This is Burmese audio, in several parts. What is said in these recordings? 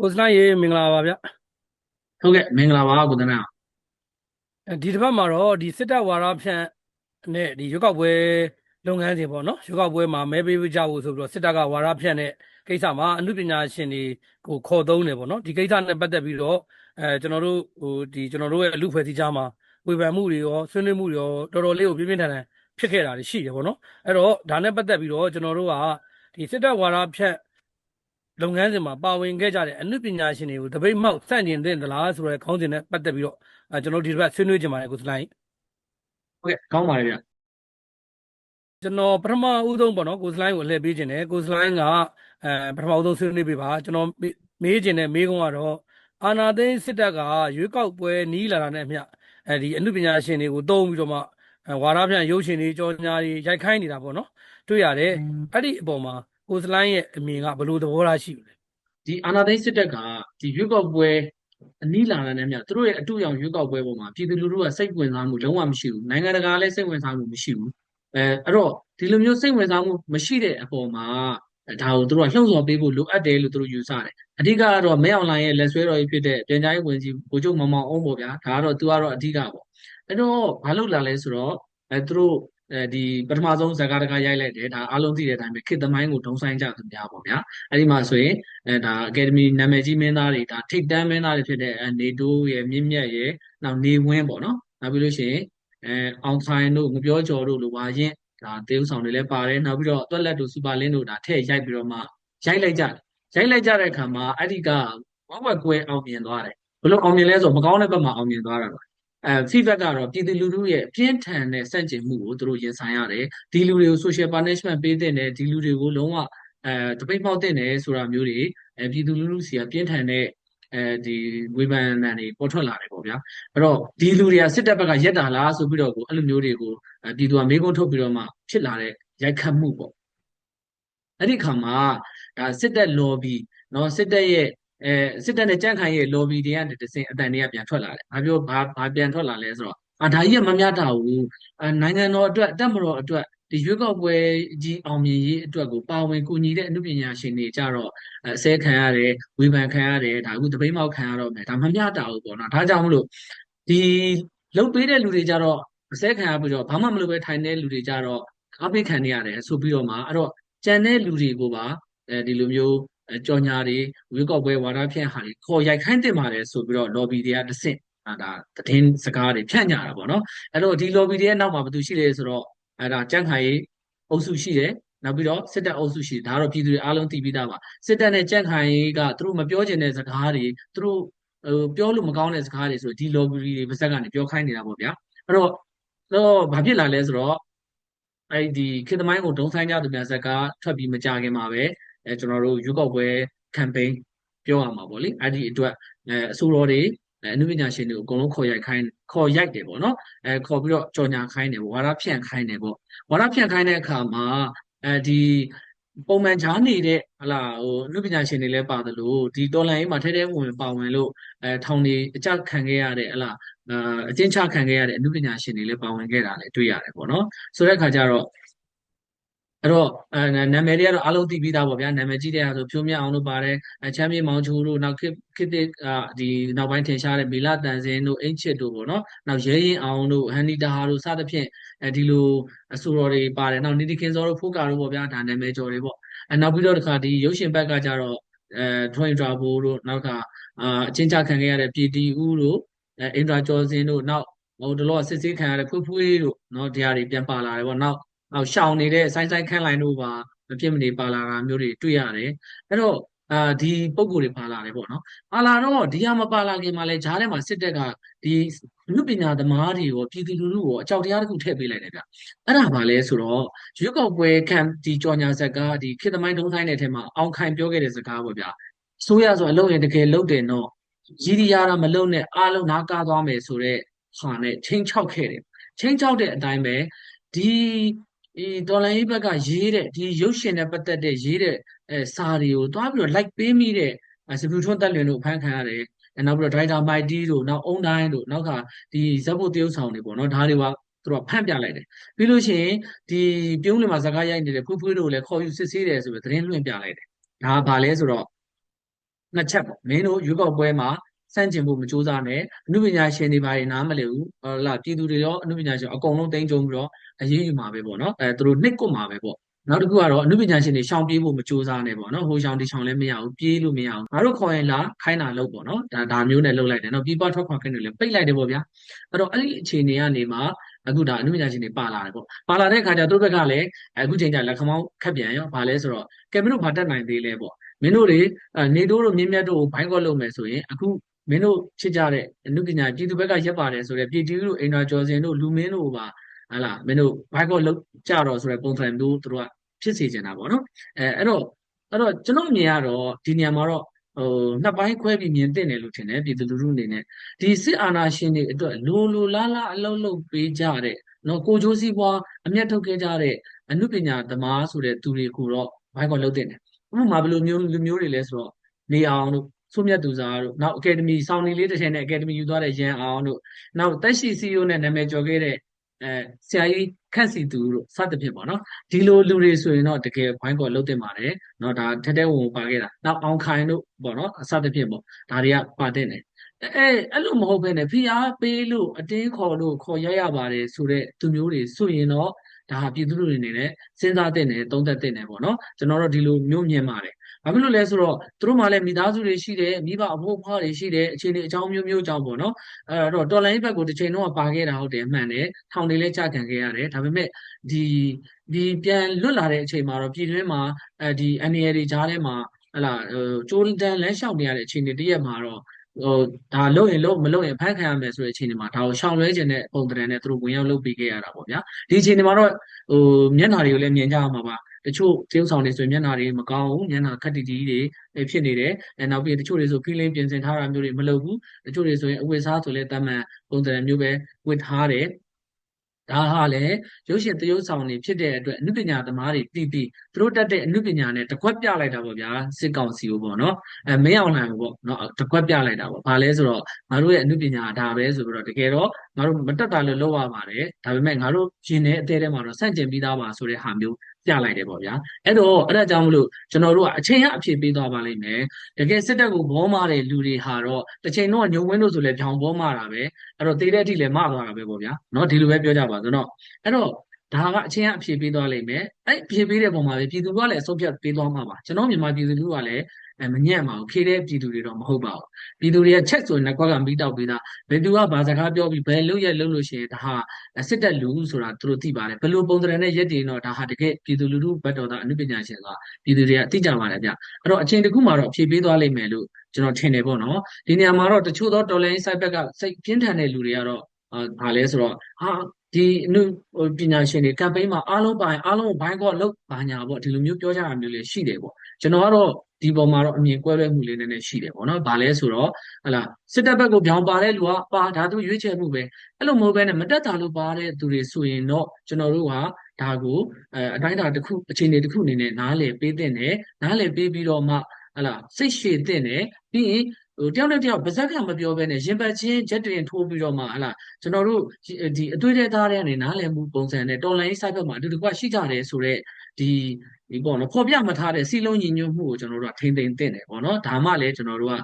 ကိုစနိုင်ရေမင်္ဂလာပါဗျဟုတ်ကဲ့မင်္ဂလာပါကိုသနာအဲဒီတစ်ပတ်မှာတော့ဒီစစ်တပ်ဝါဒဖြန့်နဲ့ဒီရွေးကောက်ပွဲလုပ်ငန်းစဉ်ပေါ့နော်ရွေးကောက်ပွဲမှာမဲပေးကြဖို့ဆိုပြီးတော့စစ်တပ်ကဝါဒဖြန့်တဲ့ကိစ္စမှာအမှုပညာရှင်တွေကိုခေါ်သုံးတယ်ပေါ့နော်ဒီကိစ္စနဲ့ပတ်သက်ပြီးတော့အဲကျွန်တော်တို့ဟိုဒီကျွန်တော်တို့ရဲ့အလူဖွဲ့စည်းကြားမှာဝေဖန်မှုတွေရောဆွေးနွေးမှုတွေရောတော်တော်လေးကိုပြင်းပြင်းထန်ထန်ဖြစ်ခဲ့တာတွေရှိတယ်ပေါ့နော်အဲ့တော့ဒါနဲ့ပတ်သက်ပြီးတော့ကျွန်တော်တို့ကဒီစစ်တပ်ဝါဒဖြန့် လုပ်ငန်းစဉ်မှာပါဝင်ခဲ့ကြတဲ့အမှုပညာရှင်တွေကိုတပိတ်မှောက်စန့်ကျင်တဲ့သလားဆိုတဲ့ခေါင်းစဉ်နဲ့ပတ်သက်ပြီးတော့အဲကျွန်တော်ဒီတစ်ပတ်ဆွေးနွေးကြပါတယ်ကိုစလိုင်းဟုတ်ကဲ့ကောင်းပါတယ်ဗျကျွန်တော်ပထမဦးဆုံးပေါ့နော်ကိုစလိုင်းကိုလှည့်ပေးခြင်းတယ်ကိုစလိုင်းကအဲပထမဦးဆုံးဆွေးနွေးပေးပါကျွန်တော်မေးမေးခြင်းတဲ့မေးခွန်းကတော့အာနာသိန်းစစ်တပ်ကရွေးကောက်ပွဲနီးလာတာနဲ့အမျှအဲဒီအမှုပညာရှင်တွေကိုတုံးပြီးတော့မှအဲဝါဒဖြန့်ရုပ်ရှင်တွေကြော်ညာတွေရိုက်ခိုင်းနေတာပေါ့နော်တွေ့ရတယ်အဲ့ဒီအပေါ်မှာ ကိုစလိုင်းရဲ့အမြင်ကဘယ်လိုသဘောထားရှိလဲဒီအာနာသိန်းစစ်တပ်ကဒီရွေးကောက်ပွဲအနီးလာတာနဲ့မြတ်သူတို့ရဲ့အတူရောင်ရွေးကောက်ပွဲပေါ်မှာပြည်သူလူထုကစိတ်ဝင်စားမှုလုံးဝမရှိဘူးနိုင်ငံတကာလည်းစိတ်ဝင်စားမှုမရှိဘူးအဲအဲ့တော့ဒီလိုမျိုးစိတ်ဝင်စားမှုမရှိတဲ့အပေါ်မှာဒါကိုသူတို့ကလှုံ့ဆော်ပေးဖို့လိုအပ်တယ်လို့သူတို့ယူဆတယ်အဓိကကတော့မဲအွန်လိုင်းရဲ့လက်ဆွဲတော်ကြီးဖြစ်တဲ့ပြန်ကြားရေးဝန်ကြီးဗိုလ်ချုပ်မောင်မောင်အုံးပေါ့ဗျာဒါကတော့သူကတော့အဓိကပေါ့အဲ့တော့ဘာလို့လာလဲဆိုတော့အဲသူတို့ အဲဒီပထမဆုံးဇာတ်ကားတကားရိုက်လိုက်တယ်ဒါအားလုံးသိတဲ့အတိုင်းပဲခေတ်သမိုင်းကိုဒုံဆိုင်ကြသူများပေါ့ဗျာအဲ့ဒီမှာဆိုရင်အဲဒါအကယ်ဒမီနာမည်ကြီးမင်းသားတွေဒါထိပ်တန်းမင်းသားတွေဖြစ်တဲ့အဲနေတိုးရဲ့မြင့်မြတ်ရဲ့နောက်နေဝင်းပေါ့နော်နောက်ပြီးလို့ရှိရင်အဲအောင်ဆိုင်တို့ငပြောကျော်တို့လိုပါရင်ဒါတေးဥဆောင်တွေလည်းပါတယ်နောက်ပြီးတော့တွက်လက်တို့စူပါလင်းတို့ဒါထည့်ရိုက်ပြီးတော့မှရိုက်လိုက်ကြတယ်ရိုက်လိုက်ကြတဲ့အခါမှာအဲ့ဒီကဝက်ဝက်ကွဲအောင်မြင်သွားတယ်ဘလို့အောင်မြင်လဲဆိုမကောင်းတဲ့ဘက်မှာအောင်မြင်သွားတာပါ အဲ feedback ကတော့ပြည်သူလူထုရဲ့ပြင်းထန်တဲ့စန့်ကျင်မှုကိုသူတို့ရင်ဆိုင်ရတယ်ဒီလူတွေကို social punishment ပေးတဲ့တယ်ဒီလူတွေကိုလုံးဝအဲတပိတ်ပေါက်တဲ့တယ်ဆိုတာမျိုးတွေအဲပြည်သူလူထုစီကပြင်းထန်တဲ့အဲဒီဝေဖန်နံတွေပေါ်ထွက်လာတယ်ပေါ့ဗျာအဲ့တော့ဒီလူတွေကစစ်တပ်ဘက်ကရက်တာလားဆိုပြီးတော့ကိုအဲ့လိုမျိုးတွေကိုအဲပြည်သူကမေးခွန်းထုတ်ပြီးတော့မှဖြစ်လာတဲ့ရိုက်ခတ်မှုပေါ့အဲ့ဒီခါမှာဒါစစ်တပ် lobby เนาะစစ်တပ်ရဲ့ အဲစစ်တပ်နဲ့ကြန့်ခိုင်ရဲ့ lobby တွေကနေတစင်အတန်တွေကပြန်ထွက်လာတယ်။ဘာပြောဘာဘာပြန်ထွက်လာလဲဆိုတော့အာဒါကြီးကမမျှတဘူး။အဲနိုင်ငံတော်အတွက်တက်မတော်အတွက်ဒီရွေးကောက်ပွဲကြီးအောင်မြင်ရေးအတွက်ကိုပါဝင်ကူညီတဲ့အမှုပညာရှင်တွေကြတော့အစဲခံရတယ်ဝေဖန်ခံရတယ်ဒါအခုတပိတ်မောက်ခံရတော့မယ်ဒါမမျှတဘူးပေါ့နော်။ဒါကြောင့်မလို့ဒီလုတ်ပေးတဲ့လူတွေကြတော့အစဲခံရပြီးတော့ဘာမှမလုပ်ပဲထိုင်တဲ့လူတွေကြတော့အားပေးခံနေရတယ်ဆိုပြီးတော့မှအဲ့တော့ကြံတဲ့လူတွေကိုပါအဲဒီလိုမျိုး ကြော်ညာတွေဝေကောက်ပွဲဝါဒဖြန့်ဟာတွေခေါ်ရိုက်ခိုင်းတင်ပါတယ်ဆိုပြီးတော့ lobby တွေကတဆင့်အာဒါသတင်းစကားတွေဖြန့်ကြတာပေါ့နော်အဲ့တော့ဒီ lobby တွေရဲ့နောက်မှာဘာသူရှိလဲဆိုတော့အဲ့ဒါကြန့်ခိုင်အုပ်စုရှိတယ်နောက်ပြီးတော့စစ်တပ်အုပ်စုရှိတယ်ဒါတော့ပြည်သူတွေအားလုံးသိပြီးသားပါစစ်တပ်နဲ့ကြန့်ခိုင်ကသူတို့မပြောချင်တဲ့စကားတွေသူတို့ဟိုပြောလို့မကောင်းတဲ့စကားတွေဆိုဒီ lobby တွေပါဇက်ကနေပြောခိုင်းနေတာပေါ့ဗျာအဲ့တော့တော့ဘာဖြစ်လာလဲဆိုတော့အဲ့ဒီခေတ်သမိုင်းကိုဒုံဆိုင်ကြသူများဇက်ကထွက်ပြီးမကြခင်မှာပဲ အဲကျွန်တော်တို့ရွေးကောက်ပွဲ campaign ပြောရမှာပေါ့လေအဲ့ဒီအတွက်အဲအစိုးရတွေအနုပညာရှင်တွေကိုအကုန်လုံးခေါ်ရိုက်ခိုင်းခေါ်ရိုက်တယ်ပေါ့နော်အဲခေါ်ပြီးတော့ကြော်ညာခိုင်းတယ်ဝါဒဖြန့်ခိုင်းတယ်ပေါ့ဝါဒဖြန့်ခိုင်းတဲ့အခါမှာအဲဒီပုံမှန်ဂျားနေတဲ့ဟလာဟိုအနုပညာရှင်တွေလည်းပါတယ်လို့ဒီတော်လိုင်းရေးမှာထဲထဲဝင်ဝင်ပါဝင်လို့အဲထောင်တွေအကြခံခဲ့ရတဲ့ဟလာအကျဉ်းချခံခဲ့ရတဲ့အနုပညာရှင်တွေလည်းပါဝင်ခဲ့တာလည်းတွေ့ရတယ်ပေါ့နော်ဆိုတဲ့အခါကျတော့ အဲ့တော့အဲနာမည်တွေကတော့အားလုံးသိပြီးသားပေါ့ဗျာနာမည်ကြီးတဲ့ဟာဆိုဖြိုးမြတ်အောင်တို့ပါတယ်အချမ်းမြေမောင်ချိုတို့နောက်ခေခေတ်ဒီနောက်ပိုင်းထင်ရှားတဲ့ဘီလာတန်စင်တို့အင်ချစ်တို့ပေါ့နော်နောက်ရဲရင်အောင်တို့ဟန်နီတာဟာတို့စသဖြင့်အဲဒီလိုအဆိုတော်တွေပါတယ်နောက်နီတီခင်စောတို့ဖိုးကာတို့ပေါ့ဗျာဒါနာမည်ကျော်တွေပေါ့အဲနောက်ပြီးတော့တခါဒီရုပ်ရှင်ဘက်ကကြတော့အဲထွင်ဒရာဘိုးတို့နောက်ကအာအချင်းချခံခဲ့ရတဲ့ပြည်တီဦးတို့အဲအင်ဒရာကျော်စင်တို့နောက်ဟိုတလောစစ်ဆေးခံရတဲ့ဖွေးဖွေးတို့နော်တရားတွေပြန်ပါလာတယ်ပေါ့နောက် နောက်ရှောင်နေတဲ့ဆိုင်းဆိုင်းခန့်လိုင်းတို့ပါမဖြစ်မနေပါလာတာမျိုးတွေတွေ့ရတယ်အဲ့တော့အာဒီပုံကိုယ်တွေပါလာတယ်ပေါ့နော်ပါလာတော့ဒီဟာမပါလာခင်မှာလဲဂျားထဲမှာစစ်တပ်ကဒီလူပညာသမားတွေရောပြည်သူလူထုရောအကြောက်တရားတစ်ခုထည့်ပေးလိုက်တယ်ဗျအဲ့ဒါပါလဲဆိုတော့ရွေးကောက်ပွဲခံဒီကြော်ညာဇက်ကဒီခေတ်သမိုင်းတုံးဆိုင်တဲ့ထဲမှာအောင်ခိုင်ပြောခဲ့တဲ့စကားပေါ့ဗျာဆိုရဆိုအလုံးရင်တကယ်လုံးတယ်တော့ရည်ရည်ရတာမလုံးနဲ့အားလုံးနားကားသွားမယ်ဆိုတော့ဟာနဲ့ချင်းချောက်ခဲ့တယ်ချင်းချောက်တဲ့အတိုင်းပဲဒီ ဒီတော်လိုင်းရေးဘက်ကရေးတဲ့ဒီရုပ်ရှင်နဲ့ပတ်သက်တဲ့ရေးတဲ့အဲစာတွေကိုတွားပြီးတော့ like ပေးမိတဲ့စပူထွန်းတက်လွင်တို့ဖန်ခံရတယ်။နောက်ပြီးတော့ driver might တို့နောက်အုံတိုင်းတို့နောက်ကဒီဇက်ဖို့တရုပ်ဆောင်တွေပေါ့နော်ဒါတွေကသူတို့ဖန့်ပြလိုက်တယ်။ပြီးလို့ရှိရင်ဒီပြုံးလင်မှာဇကားရိုက်နေတဲ့ဖွေးဖွေးတို့လည်းခေါ်ယူစစ်ဆေးတယ်ဆိုပြီးသတင်းလွှင့်ပြလိုက်တယ်။ဒါကဘာလဲဆိုတော့နှစ်ချက်ပေါ့မင်းတို့ရွေးကောက်ပွဲမှာ စန့်ကျင်ဖို့မကြိုးစားနဲ့အမှုပညာရှင်တွေဘာတွေနားမလည်ဘူးဟောလာပြည်သူတွေရောအမှုပညာရှင်အကုန်လုံးတင်းကြုံပြီးတော့အရေးယူမှာပဲပေါ့နော်အဲသူတို့နှိပ်ကွပ်မှာပဲပေါ့နောက်တစ်ခုကတော့အမှုပညာရှင်တွေရှောင်ပြေးဖို့မကြိုးစားနဲ့ပေါ့နော်ဟိုရှောင်ဒီရှောင်လည်းမရဘူးပြေးလို့မရဘူးငါတို့ခေါ်ရင်လာခိုင်းတာလုပ်ပေါ့နော်ဒါဒါမျိုးနဲ့လုပ်လိုက်တယ်နော်ပြပထွက်ခွာခင်းတွေလည်းပိတ်လိုက်တယ်ပေါ့ဗျာအဲ့တော့အဲ့ဒီအခြေအနေကနေမှအခုဒါအမှုပညာရှင်တွေပါလာတယ်ပေါ့ပါလာတဲ့အခါကျသူတို့ဘက်ကလည်းအခုချိန်ကျလက်ခမောင်းခက်ပြန်ရောဘာလဲဆိုတော့ကဲမင်းတို့ဘာတက်နိုင်သေးလဲပေါ့မင်းတို့တွေနေတိုးတို့မြင်းမြတ်တို့ကိုဘိုင်းကော့လုပ်မယ်ဆိုရင်အခု မင်းတို့ချစ်ကြတဲ့အမှုပညာပြည်သူဘက်ကရက်ပါတယ်ဆိုတော့ပြည်သူတို့အိမ်တော်ကျော်စင်တို့လူမင်းတို့ပါဟလာမင်းတို့ဘိုင်းကော့လုပ်ကြတော့ဆိုတဲ့ပုံစံမျိုးသူတို့ကဖြစ်စေချင်တာပေါ့နော်အဲအဲ့တော့အဲ့တော့ကျွန်တော်အမြင်ကတော့ဒီနေရာမှာတော့ဟိုနှစ်ပိုင်းခွဲပြီးမြင်တင်တယ်လို့ထင်တယ်ပြည်သူလူထုအနေနဲ့ဒီစစ်အာဏာရှင်တွေအတွက်လိုလိုလားလားအလုံးလုံးပေးကြတဲ့နော်ကိုကြိုးစည်းပွားအမျက်ထုတ်ခဲ့ကြတဲ့အမှုပညာသမားဆိုတဲ့သူတွေကိုတော့ဘိုင်းကော့လုပ်တင်တယ်ဥပမာဘယ်လိုမျိုးလူမျိုးတွေလဲဆိုတော့နေအောင်တို့ ဆုံးမြတ်သူစားတို့နောက်အကယ်ဒမီစောင်းနေလေးတစ်ထည်နဲ့အကယ်ဒမီယူသွားတဲ့ရန်အောင်တို့နောက်တက်ရှိစီယိုနဲ့နာမည်ကျော်ခဲ့တဲ့အဲဆရာကြီးခန့်စီသူတို့စသဖြင့်ပေါ့နော်ဒီလိုလူတွေဆိုရင်တော့တကယ်ဘိုင်းကော့လုပ်တင်ပါတယ်เนาะဒါထက်တဲ့ဝင်ပါခဲ့တာနောက်အောင်ခိုင်တို့ပေါ့နော်အစသဖြင့်ပေါ့ဒါတွေကပါတဲ့တယ်အဲအဲ့လိုမဟုတ်ဘဲနဲ့ဖိအားပေးလို့အတင်းခေါ်လို့ခေါ်ရရပါတယ်ဆိုတဲ့သူမျိုးတွေဆိုရင်တော့ဒါဟာပြည်သူတွေအနေနဲ့စဉ်းစားတဲ့နယ်သုံးသပ်တဲ့နယ်ပေါ့နော်ကျွန်တော်တို့ဒီလိုမျိုးမြင်ပါတယ် ဘာဖြစ်လို့လဲဆိုတော့သူတို့မှလည်းမိသားစုတွေရှိတယ်မိဘအဖို့အဖွားတွေရှိတယ်အခြေအနေအကြောင်းမျိုးမျိုးကြောင့်ပေါ့နော်အဲ့တော့တော်လိုင်းဘက်ကိုတစ်ချိန်လုံးကပါခဲ့တာဟုတ်တယ်မှန်တယ်ထောင်တွေလည်းကြာခံခဲ့ရတယ်ဒါပေမဲ့ဒီဒီပြန်လွတ်လာတဲ့အချိန်မှာတော့ပြည်တွင်းမှာအဲဒီ NLD တွေကြားထဲမှာဟလာဟိုကျိုးတန်းလမ်းလျှောက်နေရတဲ့အခြေအနေတရက်မှာတော့ဟိုဒါလုံရင်လုံမလုံရင်ဖမ်းခံရမယ်ဆိုတဲ့အခြေအနေမှာဒါကိုရှောင်လွှဲခြင်းတဲ့ပုံသဏ္ဍာန်နဲ့သူတို့ဝင်ရောက်လုပ်ပေးခဲ့ရတာပေါ့ဗျာဒီအခြေအနေမှာတော့ဟိုမျက်နှာတွေကိုလည်းမြင်ကြရမှာပါ တချို့တရုပ်ဆောင်တွေဆိုရင်မျက်နှာတွေမကောင်းဘူးမျက်နှာခက်တီတီတွေဖြစ်နေတယ်အဲနောက်ပြီးတချို့တွေဆိုကင်းလင်းပြင်ဆင်ထားတာမျိုးတွေမလုပ်ဘူးတချို့တွေဆိုရင်အဝတ်စားဆိုလဲတာမန်ပုံစံမျိုးပဲဝတ်ထားတယ်ဒါဟာလည်းရုပ်ရှင်သရုပ်ဆောင်တွေဖြစ်တဲ့အတွက်အနုပညာသမားတွေတီးပြီးသူတို့တက်တဲ့အနုပညာနဲ့တကွက်ပြလိုက်တာပေါ့ဗျာစစ်ကောင်စီကိုပေါ့နော်အဲမင်းအောင်လှိုင်ကိုပေါ့နော်တကွက်ပြလိုက်တာပေါ့ဘာလဲဆိုတော့ငါတို့ရဲ့အနုပညာဒါပဲဆိုပြီးတော့တကယ်တော့ငါတို့မတက်တာလို့လုပ်ရပါတယ်ဒါပေမဲ့ငါတို့ရှင်တဲ့အသေးထဲမှာတော့စန့်ကျင်ပြီးသားပါဆိုတဲ့ဟာမျိုး ပြလိုက်တယ်ပေါ့ဗျာအဲ့တော့အဲ့ဒါကြောင့်မလို့ကျွန်တော်တို့ကအချိန်ကအဖြစ်ပေးသွားပါလိမ့်မယ်တကယ်စစ်တပ်ကိုဘောမာတဲ့လူတွေဟာတော့တစ်ချိန်တော့ညုံဝင်းတို့ဆိုလဲဖြောင်ဘောမာတာပဲအဲ့တော့တေးတဲ့အထိလည်းမသွားတာပဲပေါ့ဗျာเนาะဒီလိုပဲပြောကြပါဆိုတော့အဲ့တော့ဒါကအချင်းအဖြစ်ပေးသွားလိမ့်မယ်အဲ့အဖြစ်ပေးတဲ့ပုံမှာပဲပြည်သူကလည်းအဆုံးဖြတ်ပေးသွားမှာပါကျွန်တော်မြန်မာပြည်သူလူကလည်း အဲမညံ့ပါဘူးခေတဲ့ပြည်သူတွေတော့မဟုတ်ပါဘူးပြည်သူတွေကချက်ဆိုရင်လည်းကွက်ကမီးတောက်ပေးတာဘယ်သူကဘာစကားပြောပြီးဘယ်လို့ရက်လို့လို့ရှိရင်ဒါဟာစစ်တပ်လူဆိုတာသူတို့သိပါတယ်ဘယ်လိုပုံစံနဲ့ရက်တည်တော့ဒါဟာတကယ်ပြည်သူလူထုဘက်တော်သားအနုပညာရှင်ကပြည်သူတွေကသိကြပါတယ်ဗျအဲ့တော့အချိန်တစ်ခုမှာတော့အဖြေပေးသွားလိမ့်မယ်လို့ကျွန်တော်ထင်တယ်ပေါ့နော်ဒီနေရာမှာတော့တချို့သောတော်လိုင်း site ဘက်ကစိတ်ပြင်းထန်တဲ့လူတွေကတော့အာဘာလဲဆိုတော့ဟာဒီအနုပညာရှင်တွေ campaign မှာအားလုံးပိုင်အားလုံးဘိုင်းကော့လောက်ပါညာပေါ့ဒီလိုမျိုးပြောကြတာမျိုးလေးရှိတယ်ပေါ့ကျွန်တော်ကတော့ ဒီပေါ်မှာတော့အမြင်ကွဲလွဲမှုလေးနည်းနည်းရှိတယ်ပေါ့နော်။ဘာလဲဆိုတော့ဟလာစစ်တပ်ဘက်ကိုပြောင်းပါတဲ့လူကပါဒါသူရွေးချယ်မှုပဲအဲ့လိုမဟုတ်ဘဲနဲ့မတက်တာလို့ပါတဲ့သူတွေဆိုရင်တော့ကျွန်တော်တို့ကဒါကိုအဲအတိုင်းအတာတစ်ခုအခြေအနေတစ်ခုအနေနဲ့နားလည်ပေးတဲ့နဲ့နားလည်ပေးပြီးတော့မှဟလာစိတ်ရှည်တဲ့နဲ့ပြီးရင်ဟိုတယောက်နဲ့တယောက်ပါဇက်ကမပြောဘဲနဲ့ရင်ပတ်ချင်းဂျက်တင်ထိုးပြီးတော့မှဟလာကျွန်တော်တို့ဒီအတွေ့အကြုံသားတွေကနေနားလည်မှုပုံစံနဲ့တော်လိုင်း site ဘက်မှာအတူတကွရှိကြတယ်ဆိုတော့ ဒီဒီပေါ့နော်ဖော်ပြမထားတဲ့စီလုံးညီညွတ်မှုကိုကျွန်တော်တို့ကထိမ့်သိမ့်တင်တယ်ပေါ့နော်ဒါမှလည်းကျွန်တော်တို့က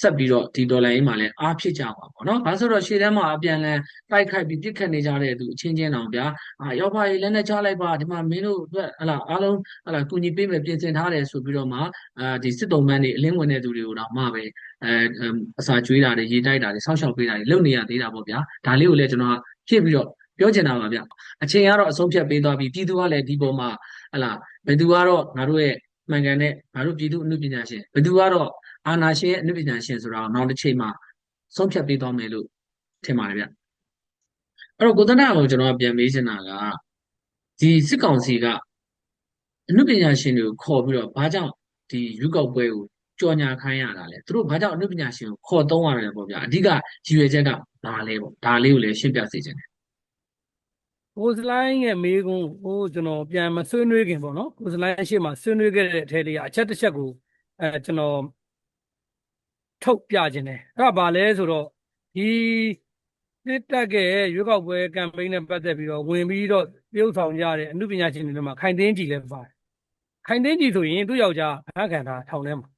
ဆက်ပြီးတော့ဒီဒေါ်လာရင်းမှာလည်းအားဖြစ်ကြပါပေါ့နော်။ဘာလို့ဆိုတော့ရှေ့တန်းမှာအပြန်လန်တိုက်ခိုက်ပြီးပြစ်ခတ်နေကြတဲ့သူအချင်းချင်းတောင်ဗျာ။အာရောက်ပါရေးလက်နဲ့ချလိုက်ပါဒီမှာမင်းတို့အတွက်ဟလာအားလုံးဟလာကူညီပေးမယ်ပြင်ဆင်ထားတယ်ဆိုပြီးတော့မှအာဒီစစ်တုံးမန်းတွေအလင်းဝင်တဲ့သူတွေကိုတော့မှပဲအဲအစာကျွေးတာတွေရေးတိုက်တာတွေဆောက်ရှောက်ပေးတာတွေလုပ်နေရသေးတာပေါ့ဗျာ။ဒါလေးကိုလည်းကျွန်တော်ဖြစ်ပြီးတော့ ပြောချင်တာပါဗျ။အချိန်ကတော့အဆုံးဖြတ်ပေးသွားပြီးပြည်သူကလည်းဒီပေါ်မှာဟလာဘယ်သူကတော့ငါတို့ရဲ့မှန်ကန်တဲ့ငါတို့ပြည်သူအမှုပညာရှင်ဘယ်သူကတော့အာနာရှင်ရဲ့အနုပညာရှင်ဆိုတာကိုနောက်တစ်ချိန်မှာဆုံးဖြတ်ပေးသွားမယ်လို့ထင်ပါတယ်ဗျအဲ့တော့ကိုသနာကိုကျွန်တော်ပြန်မေးချင်တာကဒီစစ်ကောင်စီကအနုပညာရှင်တွေကိုခေါ်ပြီးတော့ဘာကြောင့်ဒီရွေးကောက်ပွဲကိုကြော်ညာခိုင်းရတာလဲသူတို့ဘာကြောင့်အနုပညာရှင်ကိုခေါ်သုံးရတယ်ပေါ့ဗျာအဓိကရည်ရွယ်ချက်ကဘာလဲပေါ့ဒါလေးကိုလည်းရှင်းပြစေချင်တယ် ကိုစလိုင်းရဲ့မေးခွန်းကိုကျွန်တော်ပြန်မဆွေးနွေးခင်ပေါ့နော်ကိုစလိုင်းအရှိမဆွေးနွေးခဲ့တဲ့အထက်တွေကအချက်တစ်ချက်ကိုအဲကျွန်တော်ထုတ်ပြခြင်းတယ်အဲ့ဒါဘာလဲဆိုတော့ဒီစစ်တပ်ကရွေးကောက်ပွဲကမ်ပိန်းနဲ့ပတ်သက်ပြီးတော့ဝင်ပြီးတော့ပြုတ်ဆောင်ကြတဲ့အမှုပညာရှင်တွေမှာခိုင်တင်းကြည်လည်းပါတယ်ခိုင်တင်းကြည်ဆိုရင်သူ့ယောက်ျားဖမ်းခံတာထောင်ထဲမှာ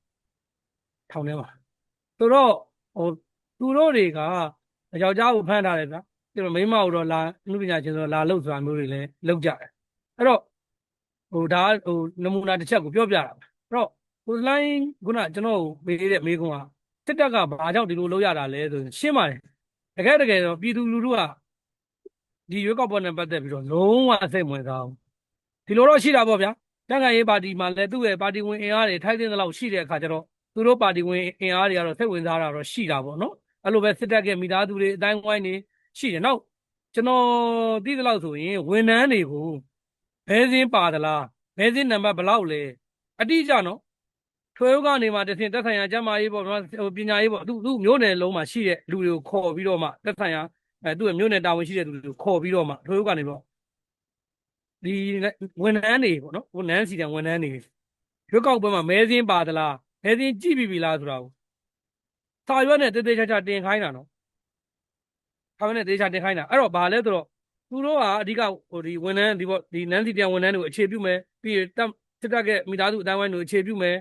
ထောင်ထဲမှာဆိုတော့ဟိုသူတို့တွေကယောက်ျားကိုဖမ်းထားတယ်ဗျာ ဒီလိုမိန်းမကိုတော့လာအမှုပညာရှင်ဆိုတော့လာလို့ဆိုတာမျိုးတွေလည်းလုပ်ကြတယ်အဲ့တော့ဟိုဒါဟိုနမူနာတစ်ချက်ကိုပြောပြတာပါအဲ့တော့ကိုစလိုင်းခုနကျွန်တော်ကိုမေးတဲ့မေးခွန်းကစစ်တပ်ကဘာကြောင့်ဒီလိုလုပ်ရတာလဲဆိုရင်ရှင်းပါတယ်တကယ်တကယ်တော့ပြည်သူလူထုကဒီရွေးကောက်ပွဲနဲ့ပတ်သက်ပြီးတော့လုံးဝစိတ်ဝင်စားဘူးဒီလိုတော့ရှိတာပေါ့ဗျာတန်ခိုင်ရေးပါတီမှာလည်းသူ့ရဲ့ပါတီဝင်အင်အားတွေထိုက်တဲ့လောက်ရှိတဲ့အခါကျတော့သူတို့ပါတီဝင်အင်အားတွေကတော့စိတ်ဝင်စားတာတော့ရှိတာပေါ့နော်အဲ့လိုပဲစစ်တပ်ကမိသားစုတွေအတိုင်းဝိုင်းနေ ရှိတယ်နောက်ကျွန်တော်သိသလောက်ဆိုရင်ဝန်ထမ်းတွေကိုဘဲစင်းပါသလားဘဲစင်းနံပါတ်ဘယ်လောက်လဲအတိအကျနော်ထွေဦးကနေမှတစ်ဆင့်တက်ဆိုင်ရာကျမ်းမာရေးပေါ့ဟိုပညာရေးပေါ့သူသူမျိုးနယ်လုံးမှာရှိတဲ့လူတွေကိုခေါ်ပြီးတော့မှတက်ဆိုင်ရာအဲသူ့ရဲ့မျိုးနယ်တာဝန်ရှိတဲ့လူတွေကိုခေါ်ပြီးတော့မှထွေဦးကနေပြီးတော့ဒီဝန်ထမ်းတွေပေါ့နော်ဝန်ထမ်းစီတံဝန်ထမ်းတွေရွက်ကောက်ပွဲမှာမဲစင်းပါသလားမဲစင်းကြည့်ပြီပြီလားဆိုတာကိုစာရွက်နဲ့တေးသေးချာချာတင်ခိုင်းတာနော် စာရွက်နဲ့တေးချာတင်ခိုင်းတာအဲ့တော့ဘာလဲဆိုတော့သူတို့ကအဓိကဟိုဒီဝန်ထမ်းဒီပေါ့ဒီနန်းစီတံဝန်ထမ်းတွေကိုအခြေပြုမယ်ပြီးရင်တက်စစ်တပ်ကမိသားစုအတိုင်းဝိုင်းတွေကိုအခြေပြုမယ်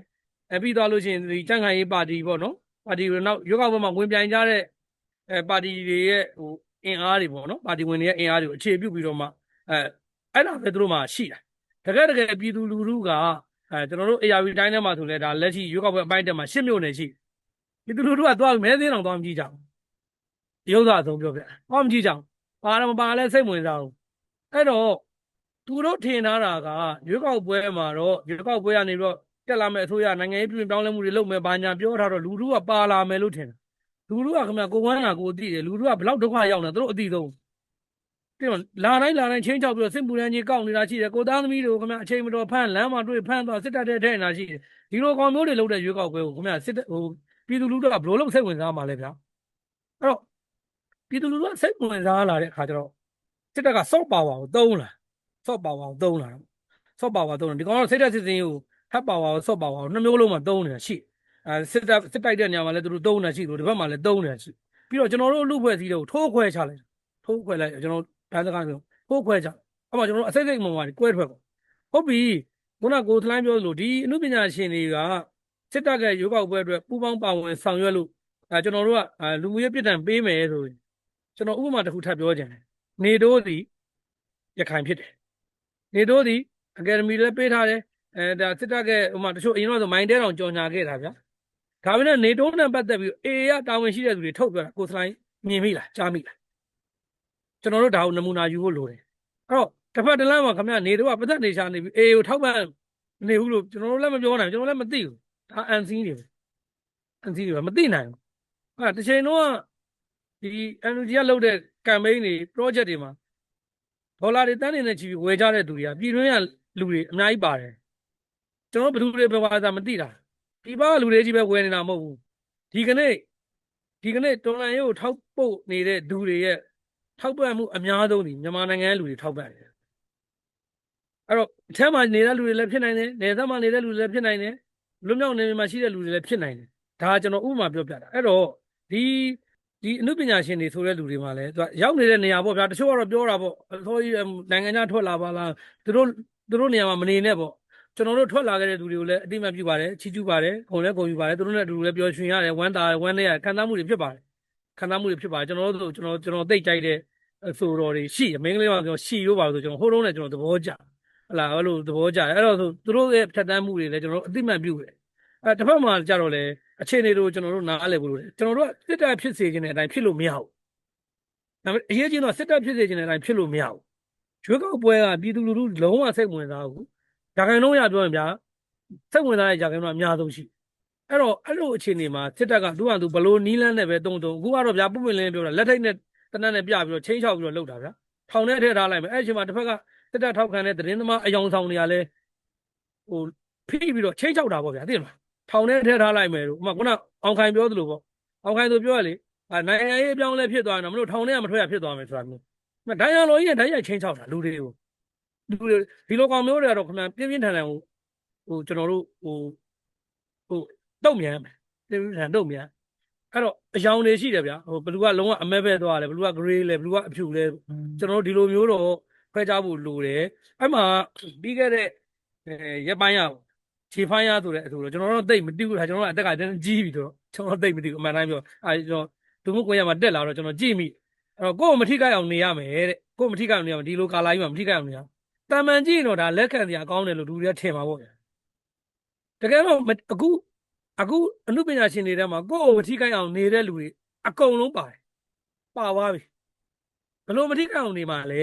အပြီးသွားလို့ရှိရင်ဒီကြံ့ခိုင်ရေးပါတီပေါ့နော်ပါတီတွေနောက်ရွက်ကောက်ပွဲမှာဝင်ပြိုင်ကြတဲ့အဲပါတီတွေရဲ့ဟိုအင်အားတွေပေါ့နော်ပါတီဝင်တွေရဲ့အင်အားတွေကိုအခြေပြုပြီးတော့မှအဲအဲ့ဒါပဲသူတို့မှရှိတာတကယ်တကယ်ပြည်သူလူထုကအဲကျွန်တော်တို့ ARV တိုင်းထဲမှာဆိုလဲဒါလက်ရှိရွေးကောက်ပွဲအပိုင်းတက်မှာ10မြို့နယ်ရှိပြည်သူလူထုကသွားမဲသိအောင်သွားမကြည့်ကြဘူး ရုပ်သာအဆုံးပြောပြသွားမကြည့်ကြဘူးပါတော့မပါလဲစိတ်ဝင်စားဘူးအဲ့တော့သူတို့ထင်ထားတာကရွေးကောက်ပွဲမှာတော့ရွေးကောက်ပွဲကနေပြီးတော့တက်လာမဲ့အစိုးရနိုင်ငံရေးပြည်ပြောင်းလဲမှုတွေလုပ်မယ်ဘာညာပြောထားတော့လူထုကပါလာမယ်လို့ထင်တယ်လူထုကခင်ဗျကိုဝမ်းလာကိုသိတယ်လူထုကဘယ်လောက်ဒုက္ခရောက်နေသူတို့အသိဆုံးပြီးတော့လာတိုင်းလာတိုင်းချင်းချောက်ပြီးတော့စစ်ပူရန်ကြီးကောက်နေတာရှိတယ်ကိုသားသမီးတွေကိုခင်ဗျအချိန်မတော်ဖမ်းလမ်းမှာတွေ့ဖမ်းသွားစစ်တပ်တဲ့ထဲနေတာရှိတယ်ဒီလိုကောင်မျိုးတွေလုပ်တဲ့ရွေးကောက်ပွဲကိုခင်ဗျစစ်တပ်ဟိုပြည်သူလူထုကဘယ်လိုလုပ်စိတ်ဝင်စားမှာလဲဗျာအဲ့တော့ ပြည်သူလူထုကစိတ်ဝင်စားလာတဲ့အခါကျတော့စစ်တပ်က soft power ကိုသုံးလာ soft power ကိုသုံးလာတော့ soft power သုံးတယ်ဒီကောင်ကစိတ်သက်စစ်စင်းကို hard power ကို soft power ကိုနှစ်မျိုးလုံးမှာသုံးနေတာရှိအဲစစ်တပ်စစ်တိုက်တဲ့နေရာမှာလည်းသူတို့သုံးနေတာရှိလို့ဒီဘက်မှာလည်းသုံးနေတာရှိပြီးတော့ကျွန်တော်တို့လူဖွဲ့စည်းတွေကိုထိုးခွဲချလိုက်ထိုးခွဲလိုက်ကျွန်တော်ဘန်းစကားဆိုကိုယ်ခွဲကြအဲ့မှာကျွန်တော်တို့အစိတ်စိတ်မှန်ပါကွဲထွက်ပေါ့ဟုတ်ပြီခုနကိုသလိုင်းပြောလို့ဒီအမှုပညာရှင်တွေကစစ်တပ်ကရုပ်ောက်ပွဲအတွက်ပူးပေါင်းပါဝင်ဆောင်ရွက်လို့အဲကျွန်တော်တို့ကလူမှုရေးပြည်တံပေးမယ်ဆိုရင် ကျွန်တော်ဥပမာတစ်ခုထပ်ပြောချင်တယ်နေတိုးသည်ရခိုင်ဖြစ်တယ်နေတိုးသည်အကယ်ဒမီလည်းပေးထားတယ်အဲဒါစစ်တပ်ကဥပမာတချို့အရင်တော့ဆိုမိုင်းတဲတောင်ကြော်ညာခဲ့တာဗျာဒါပေမဲ့နေတိုးနဲ့ပတ်သက်ပြီးအေရတာဝန်ရှိတဲ့သူတွေထုတ်ပြောတာကိုသလိုင်းမြင်မိလားကြားမိလားကျွန်တော်တို့ဒါကိုနမူနာယူဖို့လိုတယ်အဲ့တော့တစ်ဖက်တစ်လမ်းမှာခင်ဗျနေတော့ပတ်သက်နေချာနေပြီအေကိုထောက်ပံ့နေဘူးလို့ကျွန်တော်တို့လည်းမပြောနိုင်ဘူးကျွန်တော်လည်းမသိဘူးဒါအန်စီးတွေပဲအန်စီးတွေပဲမသိနိုင်ဘူးအဲ့ဒါတစ်ချိန်တော့ ဒီ NUG ကလုပ်တဲ့ campaign တွေ project တွေမှာဒေါ်လာတွေတန်းနေနဲ့ချီပြီးဝယ်ကြတဲ့သူတွေကပြည်တွင်းကလူတွေအများကြီးပါတယ်ကျွန်တော်ဘယ်သူတွေပဲပါသာမသိတာဒီပါကလူတွေကြီးပဲဝယ်နေတာမဟုတ်ဘူးဒီကနေ့ဒီကနေ့တော်လန်ရေးကိုထောက်ပို့နေတဲ့သူတွေရဲ့ထောက်ပံ့မှုအများဆုံးဒီမြန်မာနိုင်ငံရဲ့လူတွေထောက်ပံ့တယ်အဲ့တော့အထက်မှာနေတဲ့လူတွေလည်းဖြစ်နိုင်တယ်နေသက်မှာနေတဲ့လူတွေလည်းဖြစ်နိုင်တယ်လွတ်မြောက်နေမှာရှိတဲ့လူတွေလည်းဖြစ်နိုင်တယ်ဒါကကျွန်တော်ဥပမာပြောပြတာအဲ့တော့ဒီ ဒီအမှုပညာရှင်တွေဆိုတဲ့လူတွေမှာလည်းသူကရောက်နေတဲ့နေရာပေါ့ဗျာတချို့ကတော့ပြောတာပေါ့အစိုးရနိုင်ငံခြားထွက်လာပါလားသူတို့သူတို့နေရာမှာမနေနဲ့ပေါ့ကျွန်တော်တို့ထွက်လာခဲ့တဲ့လူတွေကိုလည်းအတိအမှတ်ပြုပါတယ်ချီးကျူးပါတယ်ဂုဏ်လည်းဂုဏ်ယူပါတယ်သူတို့နဲ့အတူတူလည်းပျော်ရွှင်ရတယ်ဝမ်းသာဝမ်းနည်းရခံစားမှုတွေဖြစ်ပါတယ်ခံစားမှုတွေဖြစ်ပါတယ်ကျွန်တော်တို့ကျွန်တော်ကျွန်တော်သိကြိုက်တဲ့ဆိုတော်တွေရှိတယ်မင်းကလေးကပြောရှီလို့ပါလို့ဆိုကျွန်တော်ဟိုးလုံးနဲ့ကျွန်တော်သဘောကျဟလာအဲ့လိုသဘောကျတယ်အဲ့တော့ဆိုသူတို့ရဲ့ဖြတ်တန်းမှုတွေလည်းကျွန်တော်တို့အသိမှတ်ပြုတယ်အဲတစ်ဖက်မှာကြတော့လေ အခြေအနေတွေကိုကျွန်တော်တို့နားလည်ဖို့လိုတယ်ကျွန်တော်တို့ကစစ်တပ်ဖြစ်စေခြင်းတဲ့အတိုင်းဖြစ်လို့မရဘူးဒါပေမဲ့အရေးကြီးတော့စစ်တပ်ဖြစ်စေခြင်းတဲ့အတိုင်းဖြစ်လို့မရဘူးရွေးကောက်ပွဲကပြည်သူလူထုလုံးဝစိတ်ဝင်စားဘူးဂျာကန်လုံးရပြောရင်ဗျာစိတ်ဝင်စားတဲ့ဂျာကန်တော့အများဆုံးရှိအဲ့တော့အဲ့လိုအခြေအနေမှာစစ်တပ်ကသူ့ဟာသူဘလို့နီးလန်းနဲ့ပဲတုံတုံအခုကတော့ဗျာပုံပွင့်လင်းပြောတာလက်ထိတ်နဲ့တနက်နဲ့ပြပြီးတော့ချင်းချောက်ပြီးတော့လှုပ်တာဗျာထောင်ထဲထည့်ထားလိုက်မယ်အဲ့ဒီအချိန်မှာတစ်ဖက်ကတက်တက်ထောက်ခံတဲ့သတင်းသမားအယောင်ဆောင်တွေကလည်းဟိုဖိပြီးတော့ချင်းချောက်တာပေါ့ဗျာသိတယ်မလား ထောင်ထဲထည့်ထားလိုက်မယ်လို့ဥပမာခုနအောင်ခိုင်ပြောသလိုပေါ့အောင်ခိုင်ဆိုပြောရလေအာနိုင်ငံရေးအပြောင်းလဲဖြစ်သွားရင်တော့မလို့ထောင်ထဲကမထွက်ရဖြစ်သွားမယ်ဆိုတာမျိုးဒိုင်ယာလော်ကြီးကဒိုင်ရိုက်ချင်းချောက်တာလူတွေကိုလူတွေဒီလိုကောင်မျိုးတွေကတော့ခဏပြင်းပြင်းထန်ထန်ဟိုဟိုကျွန်တော်တို့ဟိုဟိုတုံ့ပြန်မယ်ပြင်းပြင်းထန်တုံ့ပြန်အဲ့တော့အယောင်တွေရှိတယ်ဗျာဟိုဘလူကလုံးဝအမဲပဲသွားတယ်ဘလူက gray လဲဘလူကအဖြူလဲကျွန်တော်တို့ဒီလိုမျိုးတော့ခွဲခြားဖို့လိုတယ်အဲ့မှာပြီးခဲ့တဲ့အဲရက်ပိုင်းရ ခြေဖိုင်းရဆိုတဲ့အဆိုတော့ကျွန်တော်တို့သိပ်မသိဘူးလားကျွန်တော်တို့အသက်ကတန်းကြီးပြီဆိုတော့ကျွန်တော်သိပ်မသိဘူးအမှန်တိုင်းပြောအဲကျွန်တော်သူမှုကွန်ရက်မှာတက်လာတော့ကျွန်တော်ကြည့်မိအဲ့တော့ကိုယ်မထိခိုက်အောင်နေရမယ်တဲ့ကိုယ်မထိခိုက်အောင်နေရမယ်ဒီလိုကာလာကြီးမှာမထိခိုက်အောင်နေရတာမန်ကြည့်ရင်တော့ဒါလက်ခံစရာကောင်းတယ်လို့လူတွေကထင်ပါပေါ့ဗျာတကယ်တော့အခုအခုအမှုပညာရှင်တွေထဲမှာကိုယ်ကိုမထိခိုက်အောင်နေတဲ့လူတွေအကုန်လုံးပါတယ်ပါသွားပြီဘလို့မထိခိုက်အောင်နေမှာလဲ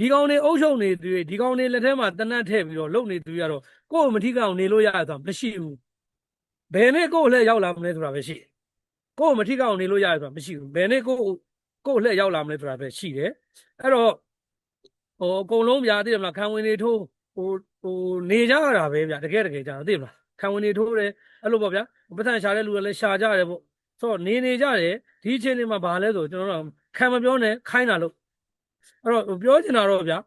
ဒီကောင်တွေအုပ်ချုပ်နေသူတွေဒီကောင်တွေလက်ထဲမှာတနတ်ထည့်ပြီးတော့လုံနေသူတွေကတော့ကိုယ်ကိုမထိခိုက်အောင်နေလို့ရတာဆိုတာမရှိဘူးဘယ်နဲ့ကိုယ်လက်ရောက်လာမလဲဆိုတာပဲရှိတယ်ကိုယ်ကိုမထိခိုက်အောင်နေလို့ရတယ်ဆိုတာမရှိဘူးဘယ်နဲ့ကိုယ်ကိုယ်လက်ရောက်လာမလဲဆိုတာပဲရှိတယ်အဲ့တော့ဟိုအကုန်လုံးဗျာသိတယ်မလားခံဝင်နေထိုးဟိုဟိုနေကြရတာပဲဗျာတကယ်တကယ်ကြာသိတယ်မလားခံဝင်နေထိုးတယ်အဲ့လိုပေါ့ဗျာပတ်စံရှာတဲ့လူတွေလည်းရှာကြတယ်ပေါ့ဆိုတော့နေနေကြတယ်ဒီအချိန်လေးမှာဘာလဲဆိုကျွန်တော်တို့ခံမပြောနဲ့ခိုင်းတာလို့ အဲ့တော့ပြောချင်တာတော့ဗျာ